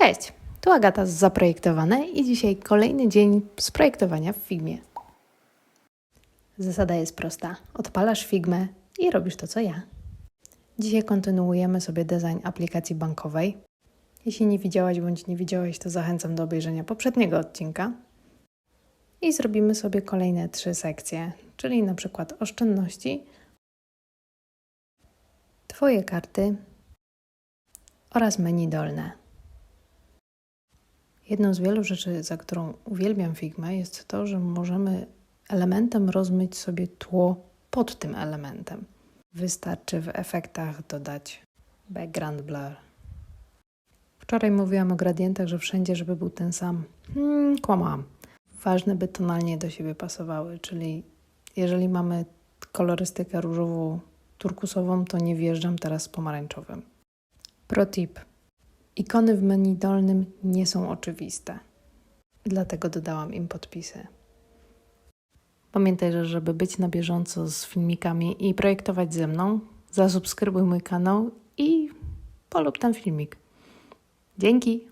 Cześć, tu Agata z Zaprojektowane i dzisiaj kolejny dzień z projektowania w Figmie. Zasada jest prosta. Odpalasz Figmę i robisz to, co ja. Dzisiaj kontynuujemy sobie design aplikacji bankowej. Jeśli nie widziałaś bądź nie widziałeś, to zachęcam do obejrzenia poprzedniego odcinka. I zrobimy sobie kolejne trzy sekcje, czyli na przykład oszczędności, Twoje karty oraz menu dolne. Jedną z wielu rzeczy, za którą uwielbiam Figma, jest to, że możemy elementem rozmyć sobie tło pod tym elementem. Wystarczy w efektach dodać background blur. Wczoraj mówiłam o gradientach, że wszędzie, żeby był ten sam. Hmm, kłamałam. Ważne, by tonalnie do siebie pasowały, czyli jeżeli mamy kolorystykę różową, turkusową, to nie wjeżdżam teraz z pomarańczowym. Pro tip. Ikony w menu dolnym nie są oczywiste. Dlatego dodałam im podpisy. Pamiętaj, że żeby być na bieżąco z filmikami i projektować ze mną, zasubskrybuj mój kanał i polub ten filmik. Dzięki!